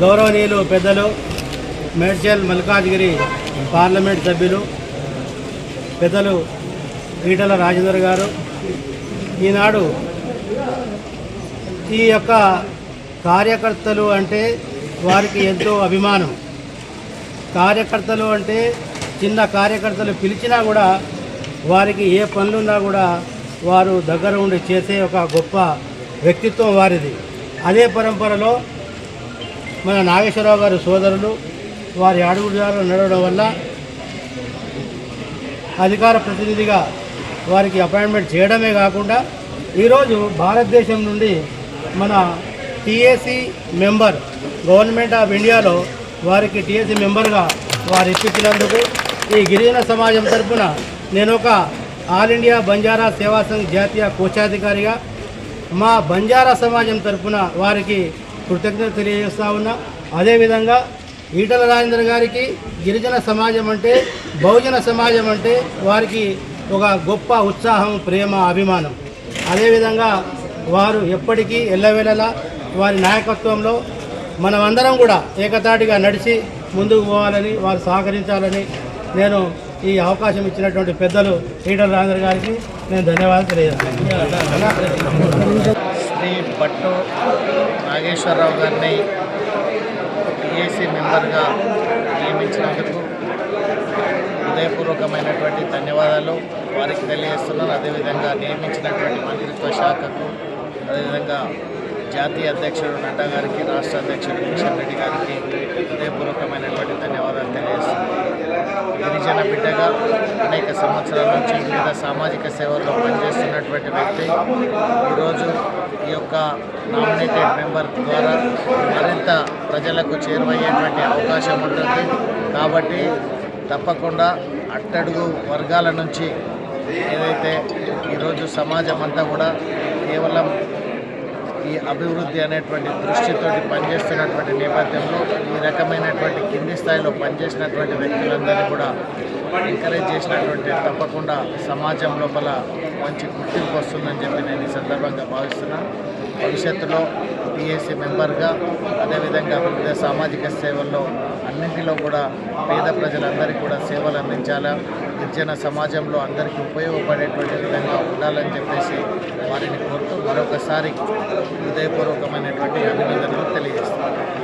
గౌరవనీయులు పెద్దలు మేడ్చల్ మల్కాజ్గిరి పార్లమెంట్ సభ్యులు పెద్దలు ఈటల రాజేందర్ గారు. ఈనాడు ఈ యొక్క కార్యకర్తలు అంటే వారికి ఎంతో అభిమానం. కార్యకర్తలు అంటే చిన్న కార్యకర్తలు పిలిచినా కూడా వారికి ఏ పనులున్నా కూడా వారు దగ్గర ఉండి చేసే ఒక గొప్ప వ్యక్తిత్వం వారిది. అదే పరంపరలో మన నాగేశ్వరరావు గారి సోదరులు వారి అడుగుజాడలు నడవడం వల్ల అధికార ప్రతినిధిగా వారికి అపాయింట్మెంట్ చేయడమే కాకుండా ఈరోజు భారతదేశం నుండి మన టీఏసీ మెంబర్ గవర్నమెంట్ ఆఫ్ ఇండియాలో వారికి టీఏసీ మెంబర్గా వారు ఇప్పించినందుకు ఈ గిరిజన సమాజం తరఫున నేను ఒక ఆల్ ఇండియా బంజారా సేవా సంఘ్ జాతీయ కోశాధికారిగా మా బంజారా సమాజం తరఫున వారికి కృతజ్ఞత తెలియజేస్తా ఉన్నా. అదేవిధంగా ఈటల రాజేంద్ర గారికి గిరిజన సమాజం అంటే బహుజన సమాజం అంటే వారికి ఒక గొప్ప ఉత్సాహం ప్రేమ అభిమానం. అదేవిధంగా వారు ఎప్పటికీ ఎల్లవేళలా వారి నాయకత్వంలో మనమందరం కూడా ఏకతాటిగా నడిచి ముందుకు పోవాలని వారు సహకరించాలని నేను ఈ అవకాశం ఇచ్చినటువంటి పెద్దలు ఈటల రాజేంద్ర గారికి నేను ధన్యవాదాలు తెలియజేస్తాను. శ్రీ భట్టు నాగేశ్వరరావు గారిని పిఏసీ మెంబర్గా నియమించినందుకు హృదయపూర్వకమైనటువంటి ధన్యవాదాలు. వారికి తెలియజేస్తున్నాను అదేవిధంగా నియమించినటువంటి మంత్రిత్వ శాఖకు అదేవిధంగా జాతీయ అధ్యక్షుడు నడ్డా గారికి రాష్ట్ర అధ్యక్షుడు కిషన్ రెడ్డి గారికి హృదయపూర్వకమైనటువంటి ధన్యవాదాలు తెలియజేస్తున్నాను మన బిడ్డగా అనేక సంవత్సరాల నుంచి వివిధ సామాజిక సేవల్లో పనిచేస్తున్నటువంటి వ్యక్తి ఈరోజు ఈ యొక్క నామినేటెడ్ మెంబర్ ద్వారా మరింత ప్రజలకు చేరువయ్యేటువంటి అవకాశం ఉంటుంది. కాబట్టి తప్పకుండా అట్టడుగు వర్గాల నుంచి ఏదైతే ఈరోజు సమాజం అంతా కూడా కేవలం ఈ అభివృద్ధి అనేటువంటి దృష్టితోటి పనిచేస్తున్నటువంటి నేపథ్యంలో ఈ రకమైనటువంటి కింది స్థాయిలో పనిచేసినటువంటి వ్యక్తులందరినీ కూడా ఎంకరేజ్ చేసినటువంటి తప్పకుండా సమాజం లోపల మంచి గుర్తింపు వస్తుందని చెప్పి నేను ఈ సందర్భంగా భావిస్తున్నాను భవిష్యత్తులో పిఎస్సి మెంబర్గా అదేవిధంగా వివిధ సామాజిక సేవల్లో అన్నింటిలో కూడా పేద ప్రజలందరికీ కూడా సేవలు అందించాలా? గిరిజన సమాజంలో అందరికీ ఉపయోగపడేటువంటి విధంగా ఉండాలని చెప్పేసి వారిని కోరు మరొకసారి హృదయపూర్వకమైనటువంటి అభినందనలు తెలియజేస్తున్నాను.